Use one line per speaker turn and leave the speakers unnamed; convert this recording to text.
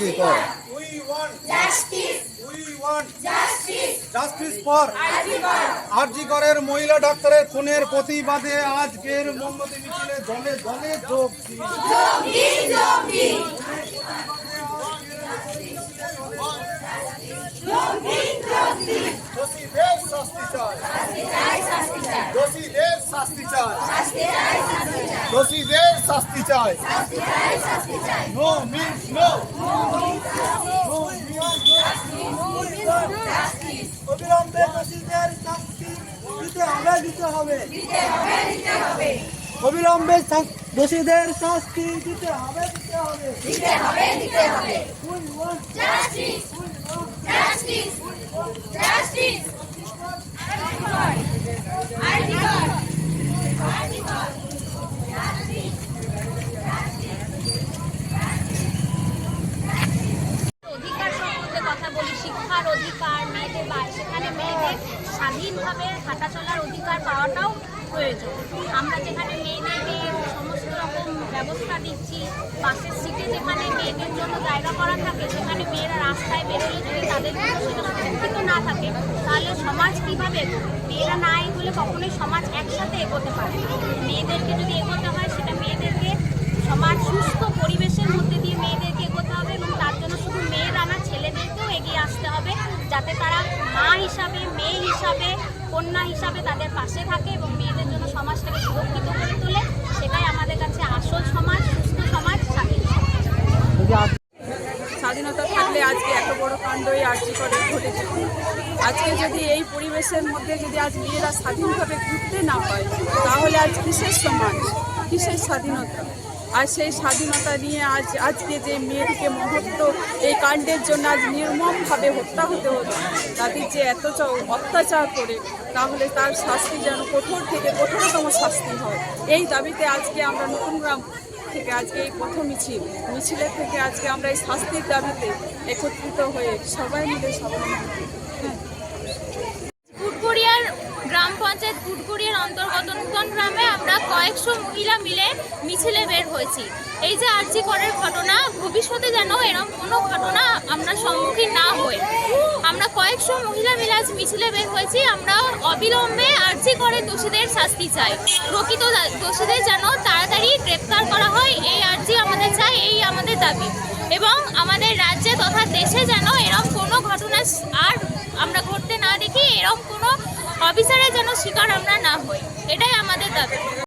আরজি কর
We want justice. We want justice. Justice for আরজি করের মহিলা ডাক্তারের খুনের প্রতিবাদে আজকের মোমবাতি মিছিলে জলে জলে যোগ দিন। দোষীদের শাস্তি চাই। দোষীদের শাস্তি চাই। নো মিন্স নো অবিলম্বে দোষীদের শাস্তি দিতে হবে দিতে হবে। অবিলম্বে দোষীদের শাস্তি দিতে হবে দিতে হবে।
দিতে হবে দিতে হবে
We want
justice justice justice ID card ID card
অধিকার সম্বন্ধে কথা বলি শিক্ষার অধিকার মেয়েদের বা সেখানে মেয়েদের স্বাধীনভাবে হাঁটা চলার অধিকার পাওয়াটাও প্রয়োজন। আমরা যেখানে মেয়েদেরকে সমস্ত রকম ব্যবস্থা দিচ্ছি বাসের সিটে যেখানে মেয়েদের জন্য জায়গা করা থাকে, সেখানে মেয়েরা রাস্তায় বেরোলে যদি তাদের সেটা না থাকে, তাহলে সমাজ কীভাবে মেয়েরা না এগোলে কখনোই সমাজ একসাথে এগোতে পারে মেয়েদেরকে যদি এগোতে হয়, সেটা মেয়েদেরকে সমাজ সুস্থ পরিবেশের মধ্যে দিয়ে মেয়েদেরকে এগোতে হবে এবং তার জন্য শুধু মেয়েরা না, ছেলেদেরকেও এগিয়ে আসতে হবে, যাতে তারা মা হিসাবে, মেয়ে হিসাবে কন্যা হিসাবে তাদের পাশে থাকে এবং মেয়েদের জন্য সমাজটাকে সুরক্ষিত করে তোলে, সেটাই আমাদের কাছে আসল সমাজ, সুস্থ সমাজ, স্বাধীন সমাজ।
স্বাধীনতা থাকলে আজকে এত বড় কাণ্ড এই আর্জি করে ঘটেছে। আজকে যদি এই পরিবেশের মধ্যে যদি আজ মেয়েরা স্বাধীনভাবে ঘুরতে না হয় তাহলে আজ কিসের সমাজ? কিসের স্বাধীনতা? আর সেই স্বাধীনতা নিয়ে আজ আজকে যে মেয়েটিকে মহত্ব, এই কাণ্ডের জন্য আজ নির্মমভাবে হত্যা হতে হতো তাদের যে এত অত্যাচার করে, তাহলে তার শাস্তি যেন কঠোর থেকে কঠোরতম শাস্তি হয়। এই দাবিতে আজকে আমরা নতুন গ্রাম থেকে আজকে এই প্রথম মিছিল মিছিলের থেকে আজকে আমরা এই শাস্তির দাবিতে একত্রিত হয়ে সবাই মিলে সবাই
কুটকুড়িয়ার নূতন গ্রামে আমরা কয়েকশো মহিলা মিলে মিছিলে বের হয়েছি। এই যে আর্জি করের ঘটনা, ভবিষ্যতে যেন এরকম কোনো ঘটনা আমরা সম্মুখীন না হই। আমরা কয়েকশো মহিলা মিলে আজ মিছিলে বের হয়েছি, আমরা অবিলম্বে আর্জি করে দোষীদের শাস্তি চাই। প্রকৃত দোষীদের যেন তাড়াতাড়ি গ্রেপ্তার করা হয়, এই আর্জি আমাদের চাই এই আমাদের দাবি। এবং আমাদের রাজ্যে তথা দেশে যেন এরকম কোনো ঘটনা আর আমরা ঘটতে না দেখি এরকম কোনো অফিসারের যেন শিকার আমরা না হই এটাই আমাদের দাবি।